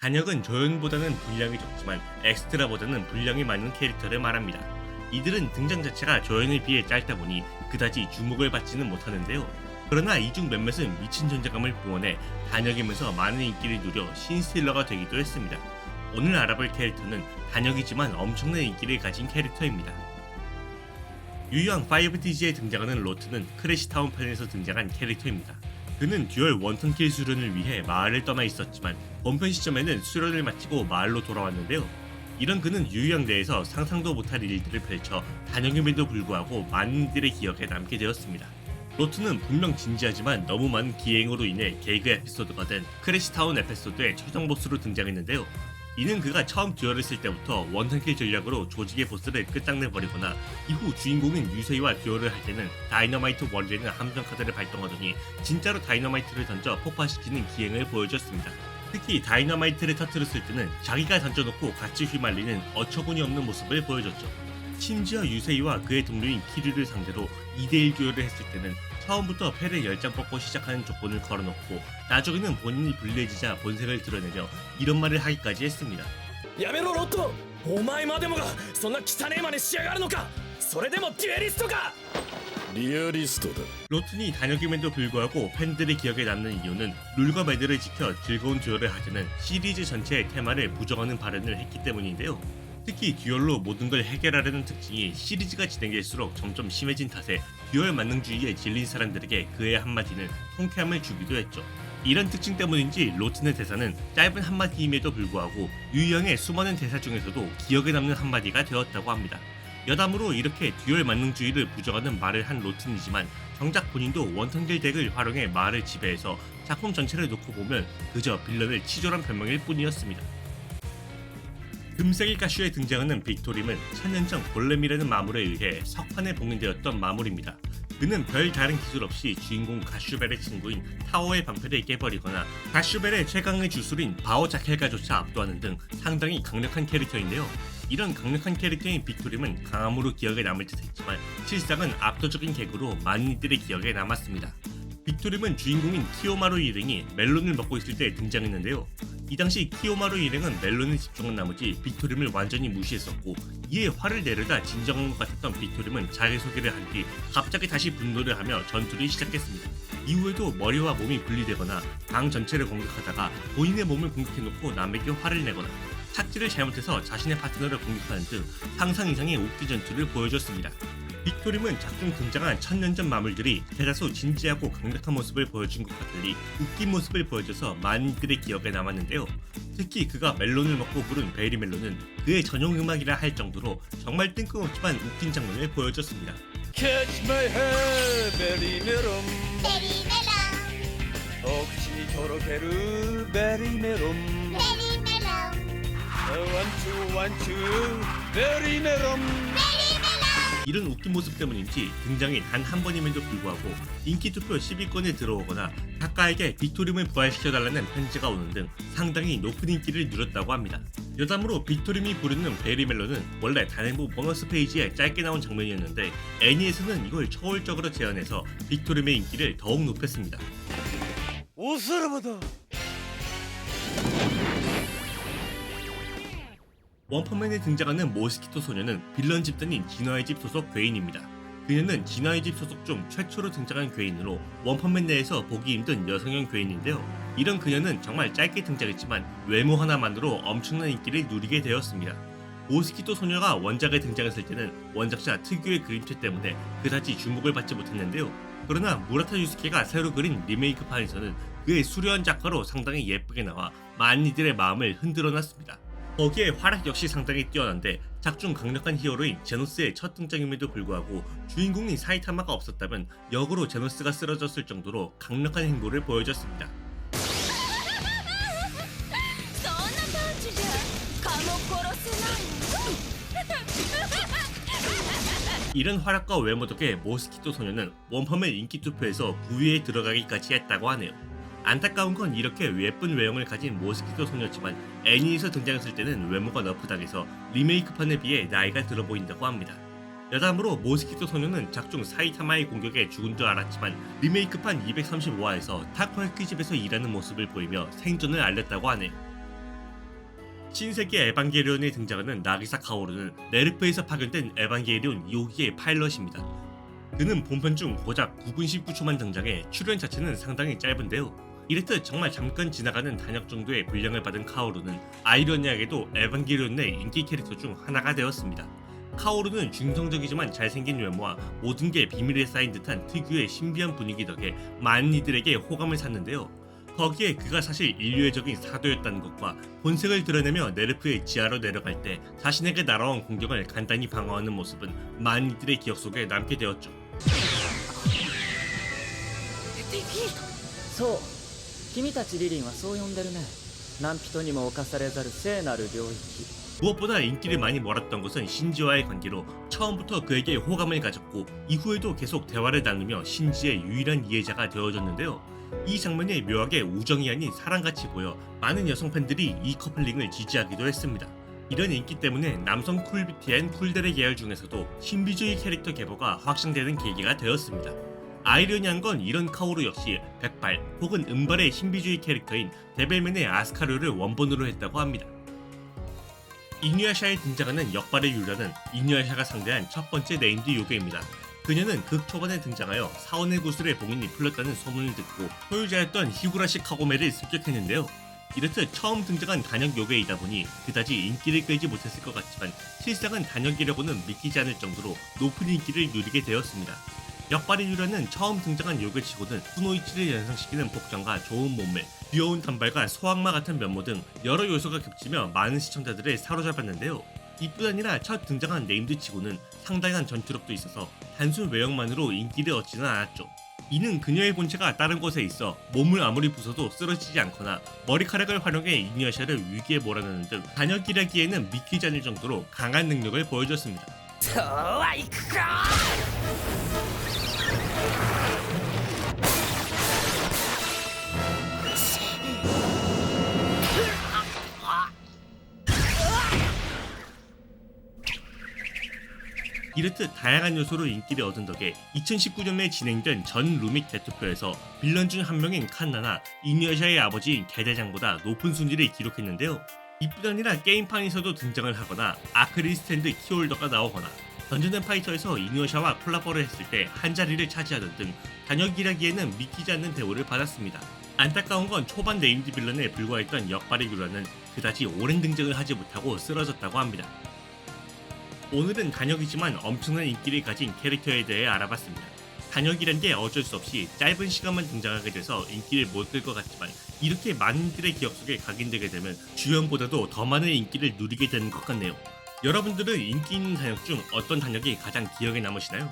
단역은 조연보다는 분량이 적지만 엑스트라보다는 분량이 많은 캐릭터를 말합니다. 이들은 등장 자체가 조연에 비해 짧다 보니 그다지 주목을 받지는 못하는데요. 그러나 이 중 몇몇은 미친 존재감을 뿜어내 단역이면서 많은 인기를 누려 신스틸러가 되기도 했습니다. 오늘 알아볼 캐릭터는 단역이지만 엄청난 인기를 가진 캐릭터입니다. 유형 5DG에 등장하는 로트는 크래시타운 편에서 등장한 캐릭터입니다. 그는 듀얼 원턴킬 수련을 위해 마을을 떠나 있었지만 본편 시점에는 수련을 마치고 마을로 돌아왔는데요. 이런 그는 유형 내에서 상상도 못할 일들을 펼쳐 단역임에도 불구하고 많은 이들의 기억에 남게 되었습니다. 로트는 분명 진지하지만 너무 많은 기행으로 인해 개그 에피소드가 된 크래시타운 에피소드의 최종 보스로 등장했는데요. 이는 그가 처음 듀얼을 쓸 때부터 원턴킬 전략으로 조직의 보스를 끝장내버리거나 이후 주인공인 유세이와 듀얼을 할 때는 다이너마이트 원이라는 함정 카드를 발동하더니 진짜로 다이너마이트를 던져 폭파시키는 기행을 보여줬습니다. 특히 다이너마이트를 터뜨렸을 때는 자기가 던져놓고 같이 휘말리는 어처구니 없는 모습을 보여줬죠. 심지어 유세이와 그의 동료인 키류를 상대로 2대1 듀얼을 했을 때는 처음부터 패를 10장 뽑고 시작하는 조건을 걸어놓고 나중에는 본인이 불리해지자 본색을 드러내며 이런 말을 하기까지 했습니다.やめろロットお前までもがそんな汚ねえ真似しやがるのかそれでもデュエリストかリアリストだ 로튼이 단역임에도 불구하고 팬들의 기억에 남는 이유는 룰과 매드를 지켜 즐거운 듀얼을 하자는 시리즈 전체의 테마를 부정하는 발언을 했기 때문인데요. 특히 듀얼로 모든 걸 해결하려는 특징이 시리즈가 진행될수록 점점 심해진 탓에 듀얼 만능주의에 질린 사람들에게 그의 한마디는 통쾌함을 주기도 했죠. 이런 특징 때문인지 로튼의 대사는 짧은 한마디임에도 불구하고 유형의 수많은 대사 중에서도 기억에 남는 한마디가 되었다고 합니다. 여담으로 이렇게 듀얼 만능주의를 부정하는 말을 한 로튼이지만 정작 본인도 원턴길 덱을 활용해 말을 지배해서 작품 전체를 놓고 보면 그저 빌런을 치졸한 변명일 뿐이었습니다. 금색의 가슈에 등장하는 빅토림은 천년전 골렘이라는 마물에 의해 석판에 봉인되었던 마물입니다. 그는 별 다른 기술 없이 주인공 가슈벨의 친구인 타오의 방패를 깨버리거나 가슈벨의 최강의 주술인 바오 자켈가조차 압도하는 등 상당히 강력한 캐릭터인데요. 이런 강력한 캐릭터인 빅토림은 강함으로 기억에 남을 듯 했지만 실상은 압도적인 개그로 많은 이들의 기억에 남았습니다. 빅토림은 주인공인 키오마루 일행이 멜론을 먹고 있을 때 등장했는데요. 이 당시 키오마루 일행은 멜론에 집중한 나머지 빅토림을 완전히 무시했었고 이에 화를 내려다 진정한 것 같았던 빅토림은 자기소개를 한 뒤 갑자기 다시 분노를 하며 전투를 시작했습니다. 이후에도 머리와 몸이 분리되거나 방 전체를 공격하다가 본인의 몸을 공격해놓고 남에게 화를 내거나 착지를 잘못해서 자신의 파트너를 공격하는 등 상상 이상의 웃기 전투를 보여줬습니다. 빅토림은 작품 등장한 천년전 마물들이 대다수 진지하고 강력한 모습을 보여준 것과 달리 웃긴 모습을 보여줘서 많은 그의 기억에 남았는데요. 특히 그가 멜론을 먹고 부른 베리 멜론은 그의 전용 음악이라 할 정도로 정말 뜬금없지만 웃긴 장면을 보여줬습니다. Catch my hair, 베리 멜론. 베리 멜론. 억신이 도록 해루, 베리 멜론. 베리 멜론. 원투 원투, 베리 멜론. 이런 웃긴 모습 때문인지 등장이 단 한 번임에도 불구하고 인기 투표 10위권에 들어오거나 작가에게 빅토리움을 부활시켜달라는 편지가 오는 등 상당히 높은 인기를 누렸다고 합니다. 여담으로 빅토리움이 부르는 베리멜로는 원래 단행부 보너스 페이지에 짧게 나온 장면이었는데 애니에서는 이걸 초월적으로 재현해서 빅토리움의 인기를 더욱 높였습니다. 오스르보다 원펀맨에 등장하는 모스키토 소녀는 빌런 집단인 진화의 집 소속 괴인입니다. 그녀는 진화의 집 소속 중 최초로 등장한 괴인으로 원펀맨 내에서 보기 힘든 여성형 괴인인데요. 이런 그녀는 정말 짧게 등장했지만 외모 하나만으로 엄청난 인기를 누리게 되었습니다. 모스키토 소녀가 원작에 등장했을 때는 원작자 특유의 그림체 때문에 그다지 주목을 받지 못했는데요. 그러나 무라타 유스케가 새로 그린 리메이크판에서는 그의 수려한 작가로 상당히 예쁘게 나와 많은 이들의 마음을 흔들어 놨습니다. 거기에 활약 역시 상당히 뛰어난데 작중 강력한 히어로인 제노스의 첫 등장임에도 불구하고 주인공인 사이타마가 없었다면 역으로 제노스가 쓰러졌을 정도로 강력한 행보를 보여줬습니다. 이런 활약과 외모 덕에 모스키토 소녀는 원펀맨 인기 투표에서 9위에 들어가기까지 했다고 하네요. 안타까운 건 이렇게 예쁜 외형을 가진 모스키토 소녀지만 애니에서 등장했을 때는 외모가 너프당해서 리메이크판에 비해 나이가 들어 보인다고 합니다. 여담으로 모스키토 소녀는 작중 사이타마의 공격에 죽은 줄 알았지만 리메이크판 235화에서 타코야키 집에서 일하는 모습을 보이며 생존을 알렸다고 하네요. 신세계 에반게리온에 등장하는 나기사 카오루는 네르프에서 파견된 에반게리온 2호기의 파일럿입니다. 그는 본편 중 고작 9분 19초만 등장해 출연 자체는 상당히 짧은데요. 이렇듯 정말 잠깐 지나가는 단역 정도의 분량을 받은 카오루는 아이러니하게도 에반게리온 내 인기 캐릭터 중 하나가 되었습니다. 카오루는 중성적이지만 잘생긴 외모와 모든 게 비밀에 쌓인 듯한 특유의 신비한 분위기 덕에 많은 이들에게 호감을 샀는데요. 거기에 그가 사실 인류의 적인 사도였다는 것과 본색을 드러내며 네르프의 지하로 내려갈 때 자신에게 날아온 공격을 간단히 방어하는 모습은 많은 이들의 기억 속에 남게 되었죠. そう君たちリリンはそう呼んでるね何人にも侵されざる聖なる領域 무엇보다 인기를 많이 몰았던 것은 신지와의 관계로 처음부터 그에게 호감을 가졌고 이후에도 계속 대화를 나누며 신지의 유일한 이해자가 되어줬는데요. 이 장면이 묘하게 우정이 아닌 사랑같이 보여 많은 여성 팬들이 이 커플링을 지지하기도 했습니다. 이런 인기 때문에 남성 쿨비티앤 쿨데레 계열 중에서도 신비주의 캐릭터 개보가 확장되는 계기가 되었습니다. 아이러니한 건 이런 카오루 역시 백발 혹은 은발의 신비주의 캐릭터인 데벨맨의 아스카르를 원본으로 했다고 합니다. 이뉴야샤에 등장하는 역발의 유라는 이뉴야샤가 상대한 첫 번째 네임드 요괴입니다. 그녀는 극 초반에 등장하여 사원의 구슬에 봉인이 풀렸다는 소문을 듣고 소유자였던 히구라시 카고메를 습격했는데요. 이렇듯 처음 등장한 단역 요괴이다 보니 그다지 인기를 끌지 못했을 것 같지만 실상은 단역이라고는 믿기지 않을 정도로 높은 인기를 누리게 되었습니다. 역발의 유라는 처음 등장한 요괴 치고는 쿠노이치를 연상시키는 복장과 좋은 몸매, 귀여운 단발과 소악마 같은 면모 등 여러 요소가 겹치며 많은 시청자들을 사로잡았는데요. 이뿐 아니라 첫 등장한 네임드 치고는 상당한 전투력도 있어서 단순 외형만으로 인기를 얻지는 않았죠. 이는 그녀의 본체가 다른 곳에 있어 몸을 아무리 부숴도 쓰러지지 않거나 머리카락을 활용해 이니어샤를 위기에 몰아넣는 등 단역이라기에는 믿기지 않을 정도로 강한 능력을 보여줬습니다. 이렇듯 다양한 요소로 인기를 얻은 덕에 2019년에 진행된 전 루믹 대투표에서 빌런 중 한 명인 칸나나 이니어샤의 아버지인 개대장보다 높은 순위를 기록했는데요. 이뿐 아니라 게임판에서도 등장을 하거나 아크릴 스탠드 키홀더가 나오거나 던전 앤 파이터에서 이니어샤와 콜라보를 했을 때 한 자리를 차지하던 등 단역이라기에는 믿기지 않는 대우를 받았습니다. 안타까운 건 초반 네임드 빌런에 불과했던 역발의 유라는 그다지 오랜 등장을 하지 못하고 쓰러졌다고 합니다. 오늘은 단역이지만 엄청난 인기를 가진 캐릭터에 대해 알아봤습니다. 단역이란 게 어쩔 수 없이 짧은 시간만 등장하게 돼서 인기를 못 끌 것 같지만 이렇게 많은 이들의 기억 속에 각인되게 되면 주연보다도 더 많은 인기를 누리게 되는 것 같네요. 여러분들은 인기 있는 단역 중 어떤 단역이 가장 기억에 남으시나요?